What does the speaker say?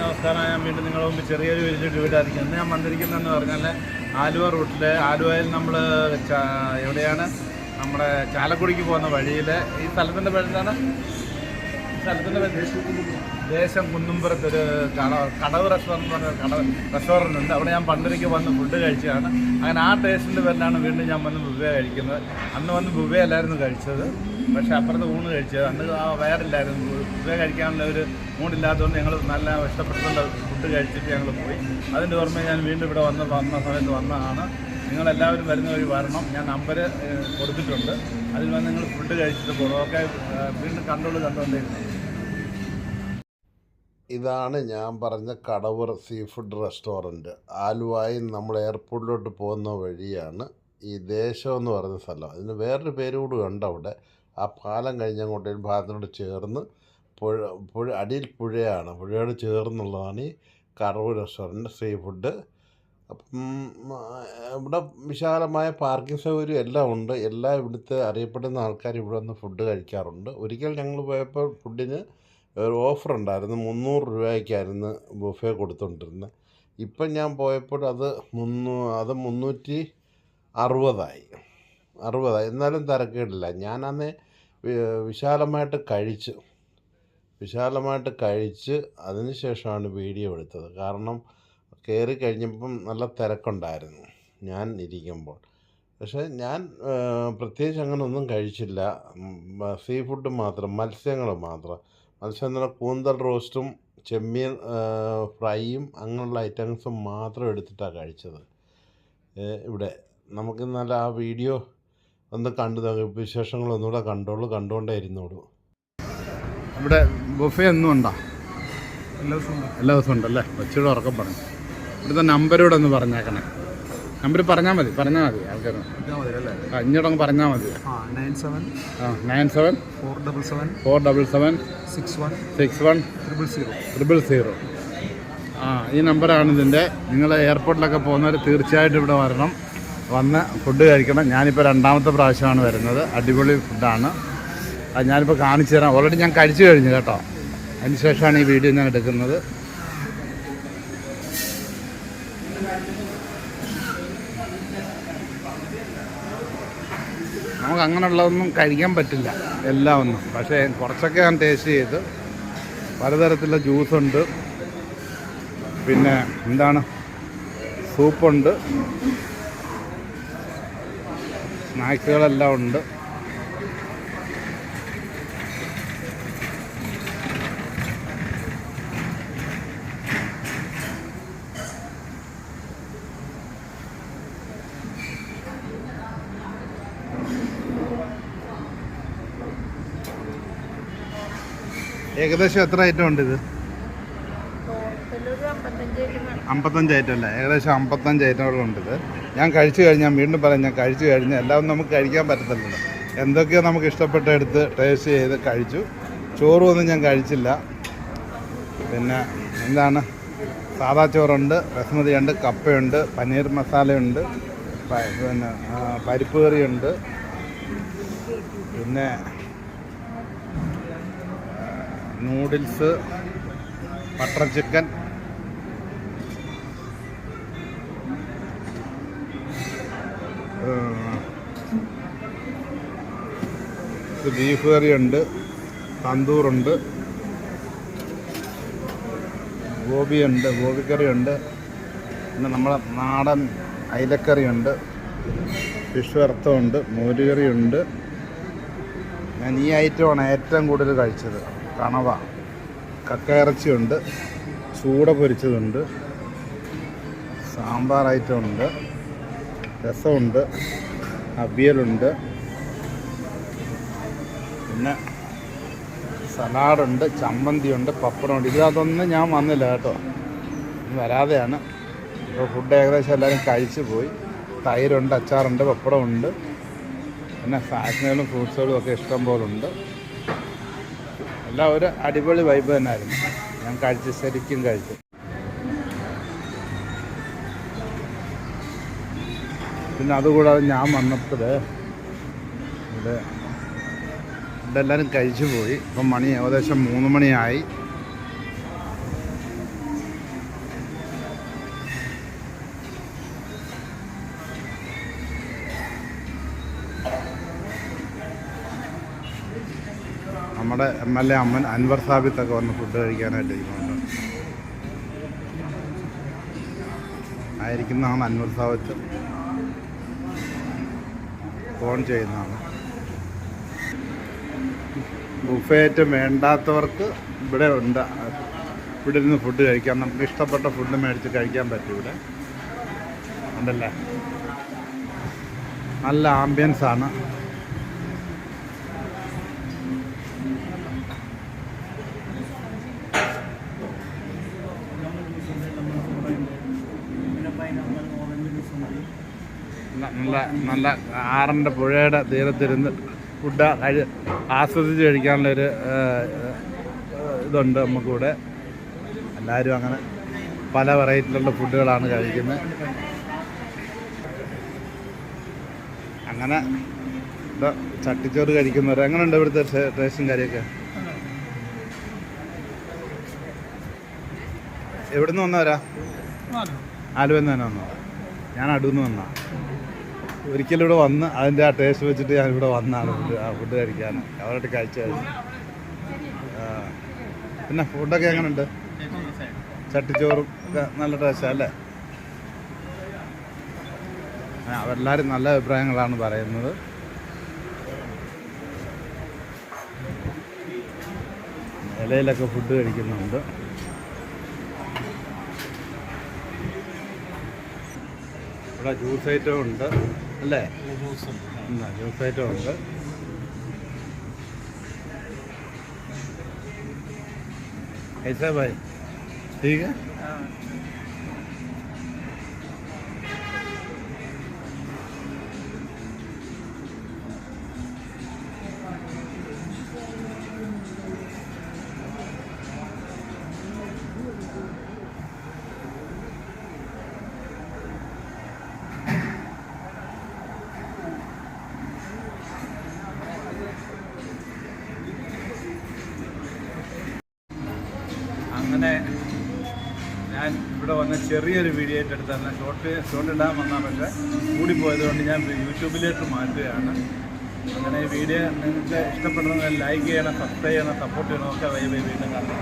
നമസ്കാരം. ഞാൻ വീണ്ടും നിങ്ങളുടെ മുമ്പ് ചെറിയൊരു വീട്ടായിരിക്കും ഇന്ന് ഞാൻ വന്നിരിക്കുന്നതെന്ന് പറഞ്ഞാൽ ആലുവ റൂട്ടിൽ ആലുവയിൽ നമ്മൾ എവിടെയാണ്? നമ്മുടെ ചാലക്കുടിക്ക് പോകുന്ന വഴിയിൽ ഈ സ്ഥലത്തിന്റെ പേരെന്താണ്? സ്ഥലത്തിന്റെ പേര്. ദേശം കുന്നുംപുറത്ത് ഒരു കട കടവ് റെസ്റ്റോറന്റ് പറഞ്ഞ കട റെസ്റ്റോറന്റ് ഉണ്ട്. അവിടെ ഞാൻ പണ്ടൊരിക്കൽ വന്ന് ഫുഡ് കഴിച്ചതാണ്. അങ്ങനെ ആ ടേസ്റ്റിന്റെ പേരിലാണ് വീണ്ടും ഞാൻ വന്ന് ബുവേ കഴിക്കുന്നത്. അന്ന് വന്ന് ബുവേ അല്ലായിരുന്നു കഴിച്ചത്. പക്ഷേ അപ്പുറത്ത് ഊണ് കഴിച്ചത്. അന്ന് ആ വയറില്ലായിരുന്നു ബുവേ കഴിക്കാനുള്ള ഒരു മൂടില്ലാത്തതുകൊണ്ട് ഞങ്ങൾ നല്ല ഇഷ്ടപ്പെട്ടുള്ള ഫുഡ് കഴിച്ചിട്ട് ഞങ്ങൾ പോയി. അതിന്റെ ഓർമ്മ ഞാൻ വീണ്ടും ഇവിടെ വന്ന് വന്ന സമയത്ത് വന്നതാണ്. നിങ്ങളെല്ലാവരും വരുന്ന വഴി വരണം. ഞാൻ നമ്പർ കൊടുത്തിട്ടുണ്ട്. അതിൽ വന്ന് നിങ്ങൾ ഫുഡ് കഴിച്ചിട്ട് പോകണം. ഓക്കെ വീണ്ടും കണ്ടോളൂ കണ്ടുകൊണ്ടേയിരുന്നു ഇതാണ് ഞാൻ പറഞ്ഞ കടവൂർ സീ ഫുഡ് റെസ്റ്റോറന്റ്. ആലുവായി നമ്മൾ എയർപോർട്ടിലോട്ട് പോകുന്ന വഴിയാണ് ഈ ദേശം എന്ന് പറയുന്ന സ്ഥലം. അതിന് വേറൊരു പേര് കൂടി ഉണ്ട് അവിടെ. ആ പാലം കഴിഞ്ഞ അങ്ങോട്ടേ ഭാഗത്തിനോട് ചേർന്ന് പുഴ പുഴ അടിയിൽ പുഴയാണ്. പുഴയോട് ചേർന്നുള്ളതാണ് ഈ കടവൂർ റെസ്റ്റോറന്റ് സീ ഫുഡ്. അപ്പം ഇവിടെ വിശാലമായ പാർക്കിംഗ് സൗകര്യം എല്ലാം ഉണ്ട്. എല്ലാ ഇവിടുത്തെ അറിയപ്പെടുന്ന ആൾക്കാർ ഇവിടെ വന്ന് ഫുഡ് കഴിക്കാറുണ്ട്. ഒരിക്കൽ ഞങ്ങൾ പോയപ്പോൾ ഫുഡിന് ഒരു ഓഫർ ഉണ്ടായിരുന്നു മുന്നൂറ് രൂപയ്ക്കായിരുന്നു ബുഫേ കൊടുത്തുകൊണ്ടിരുന്നത് ഇപ്പം ഞാൻ പോയപ്പോൾ അത് മുന്നൂ അത് മുന്നൂറ്റി അറുപതായി. അറുപതായി. എന്നാലും തിരക്കേടില്ല. ഞാനന്ന് വിശാലമായിട്ട് കഴിച്ചു. വിശാലമായിട്ട് കഴിച്ച് അതിന് ശേഷമാണ് വീഡിയോ എടുത്തത്. കാരണം കയറി കഴിഞ്ഞപ്പം നല്ല തിരക്കുണ്ടായിരുന്നു ഞാൻ ഇരിക്കുമ്പോൾ. പക്ഷേ ഞാൻ പ്രത്യേകിച്ച് അങ്ങനെ ഒന്നും കഴിച്ചില്ല സീ ഫുഡ് മാത്രം മത്സ്യങ്ങൾ മാത്രം. മത്സ്യം എന്ന് പറഞ്ഞാൽ കൂന്തൽ റോസ്റ്റും ചെമ്മീൻ ഫ്രൈയും അങ്ങനെയുള്ള ഐറ്റംസും മാത്രം എടുത്തിട്ടാണ് കഴിച്ചത്. ഇവിടെ നമുക്ക് നല്ല ആ വീഡിയോ ഒന്ന് കണ്ടു വിശേഷങ്ങൾ വിശേഷങ്ങളൊന്നുകൂടെ കണ്ടോളൂ. കണ്ടുകൊണ്ടേ ഇരുന്നോളൂ. ഇവിടെ ബുഫേ ഒന്നും ഉണ്ടോ? എല്ലാ ദിവസവും എല്ലാ ദിവസവും ഉണ്ടല്ലേ? കൊച്ചിയുടെ ഉറക്കം പറഞ്ഞു. ഇവിടുത്തെ നമ്പരൂടെ ഒന്ന് പറഞ്ഞേക്കണേ. നമ്പർ പറഞ്ഞാൽ മതി പറഞ്ഞാൽ മതി ആൾക്കാർ ആ പറഞ്ഞാൽ മതി. നയൻ സെവൻ ആ nine seven four double seven four double seven six one six one triple zero triple zero ആ ഈ നമ്പറാണ് ഇതിന്റെ നിങ്ങൾ എയർപോർട്ടിലൊക്കെ പോകുന്നവർ തീർച്ചയായിട്ടും ഇവിടെ വരണം. വന്ന് ഫുഡ് കഴിക്കണം. ഞാനിപ്പോൾ രണ്ടാമത്തെ പ്രാവശ്യമാണ് വരുന്നത്. അടിപൊളി ഫുഡാണ് അത് ഞാനിപ്പോൾ കാണിച്ചു തരാം. ഓൾറെഡി ഞാൻ കഴിച്ചു കഴിഞ്ഞു കേട്ടോ. അതിന് ശേഷമാണ് ഈ വീഡിയോ ഞാൻ എടുക്കുന്നത്. നമുക്ക് അങ്ങനെയുള്ളതൊന്നും കഴിക്കാൻ പറ്റില്ല. എല്ലാം ഒന്നും. പക്ഷേ കുറച്ചൊക്കെ ഞാൻ ടേസ്റ്റ് ചെയ്ത്. പലതരത്തിലുള്ള ജ്യൂസുണ്ട് പിന്നെ എന്താണ്? സൂപ്പുണ്ട് സ്നാക്സുകളെല്ലാം ഉണ്ട്. ഏകദേശം എത്ര ഐറ്റം ഉണ്ട് ഇത്? അമ്പത്തഞ്ച് ഐറ്റം അല്ല? ഏകദേശം അമ്പത്തഞ്ച് ഐറ്റങ്ങളുണ്ട് ഇത്. ഞാൻ കഴിച്ചു കഴിഞ്ഞാൽ വീണ്ടും പറയാം ഞാൻ കഴിച്ചു കഴിഞ്ഞാൽ എല്ലാം നമുക്ക് കഴിക്കാൻ പറ്റത്തില്ലല്ലോ. എന്തൊക്കെയോ നമുക്ക് ഇഷ്ടപ്പെട്ട എടുത്ത് ടേസ്റ്റ് ചെയ്ത് കഴിച്ചു. ചോറും ഒന്നും ഞാൻ കഴിച്ചില്ല. പിന്നെ എന്താണ്? സാദാ ചോറുണ്ട് ബസ്മതിയുണ്ട് കപ്പയുണ്ട് പനീർ മസാലയുണ്ട് പിന്നെ പരിപ്പ് കറിയുണ്ട്. പിന്നെ നൂഡിൽസ് ബട്ടർ ചിക്കൻ. ബീഫ് കറിയുണ്ട് തന്തൂറുണ്ട് ഗോപിയുണ്ട് ഗോപിക്കറിയുണ്ട് പിന്നെ നമ്മളെ നാടൻ അയിലക്കറിയുണ്ട് ഫിഷ് വറുത്തമുണ്ട് മോരുകറിയുണ്ട്. ഞാൻ ഈ ഐറ്റമാണ് ഏറ്റവും കൂടുതൽ കഴിച്ചത്. കണവ കക്കയിറച്ചിയുണ്ട് ചൂട പൊരിച്ചതുണ്ട് സാമ്പാർ ഐറ്റം ഉണ്ട് രസമുണ്ട് അവിയലുണ്ട് പിന്നെ സലാഡുണ്ട് ചമ്മന്തിയുണ്ട് പപ്പടമുണ്ട്. ഇതിനകത്തൊന്നും ഞാൻ വന്നില്ല കേട്ടോ. വരാതെയാണ്. ഇപ്പോൾ ഫുഡ് ഏകദേശം എല്ലാവരും കഴിച്ചു പോയി. തൈരുണ്ട് അച്ചാറുണ്ട് പപ്പടമുണ്ട്. പിന്നെ ഫാഷനുകളും ഫ്രൂട്ട്സുകളും ഒക്കെ ഇഷ്ടം പോലെ ഉണ്ട് എല്ലാം ഒരു അടിപൊളി വൈബ് തന്നെയായിരുന്നു. ഞാൻ കഴിച്ച് ശരിക്കും കഴിച്ചു. പിന്നെ അതുകൂടാതെ ഞാൻ വന്നപ്പോൾ ഇവിടെ ഇതെല്ലാവരും കഴിച്ചു പോയി ഇപ്പം മണി ഏകദേശം മൂന്ന് മണിയായി. നമ്മുടെ എം എൽ എ അമ്മൻ അൻവർ സാബിത്തൊക്കെ വന്ന് ഫുഡ് കഴിക്കാനായിട്ട് ഇരിക്കുന്നുണ്ട്. ആയിരിക്കുന്നതാണ് അൻവർ സാബിത്ത്. ഫോൺ ചെയ്യുന്നതാണ്. ബുഫേറ്റ് വേണ്ടാത്തവർക്ക് ഇവിടെ ഉണ്ട്. ഇവിടെ ഇരുന്ന് ഫുഡ് കഴിക്കാം. നമുക്ക് ഇഷ്ടപ്പെട്ട ഫുഡ് മേടിച്ച് കഴിക്കാൻ പറ്റും ഇവിടെ. ഉണ്ടല്ലേ? നല്ല ആംബിയൻസ് നല്ല നല്ല ആറിന്റെ പുഴയുടെ തീരത്തിരുന്ന് ഫുഡ് കഴി ആസ്വദിച്ച് കഴിക്കാനുള്ളൊരു ഇതുണ്ട് നമുക്കിവിടെ. എല്ലാവരും അങ്ങനെ പല വെറൈറ്റിയിലുള്ള ഫുഡുകളാണ് കഴിക്കുന്നത്. അങ്ങനെ ചട്ടിച്ചോറ് കഴിക്കുന്നവർ. എങ്ങനെയുണ്ട് ഇവിടുത്തെ ടേസ്റ്റും കാര്യമൊക്കെ? എവിടുന്ന് വന്നവരാ? ആലുവന്ന് തന്നെ വന്നോ ഞാൻ അടുന്ന് വന്നാ ഒരിക്കലും ഇവിടെ വന്ന് അതിന്റെ ആ ടേസ്റ്റ് വെച്ചിട്ട് ഞാൻ ഇവിടെ വന്നാണ് ഫുഡ് ആ ഫുഡ് കഴിക്കാൻ. അവരായിട്ട് കഴിച്ചു കഴിഞ്ഞു ആ. പിന്നെ ഫുഡൊക്കെ എങ്ങനെയുണ്ട് ചട്ടിച്ചോറും ഒക്കെ നല്ല ടേസ്റ്റാണ് അല്ലേ? അവരെല്ലാവരും നല്ല അഭിപ്രായങ്ങളാണ് പറയുന്നത്. ഇലയിലൊക്കെ ഫുഡ് കഴിക്കുന്നുണ്ട്. ഇവിടെ ജ്യൂസ് ഐറ്റം ഉണ്ട് അല്ലേ ഉണ്ട്, ജ്യൂസ് ഐറ്റം ഉണ്ട് ऐसा भाई ठीक है ഞാൻ ഇവിടെ വന്ന ചെറിയൊരു വീഡിയോ ആയിട്ട് തന്നെ ഷോർട്ട് ഷോർട്ട് ഇടാൻ വന്നാൽ പക്ഷേ കൂടിപ്പോയത് കൊണ്ട് ഞാൻ യൂട്യൂബിലേക്ക് മാറ്റുകയാണ്. അങ്ങനെ ഈ വീഡിയോ നിങ്ങൾക്ക് ഇഷ്ടപ്പെടുന്നത് ലൈക്ക് ചെയ്യണം സബ്സ്ക്രൈബ് ചെയ്യണം സപ്പോർട്ട് ചെയ്യണം. ഒക്കെ വൈ വൈ വീണ്ടും കാണാം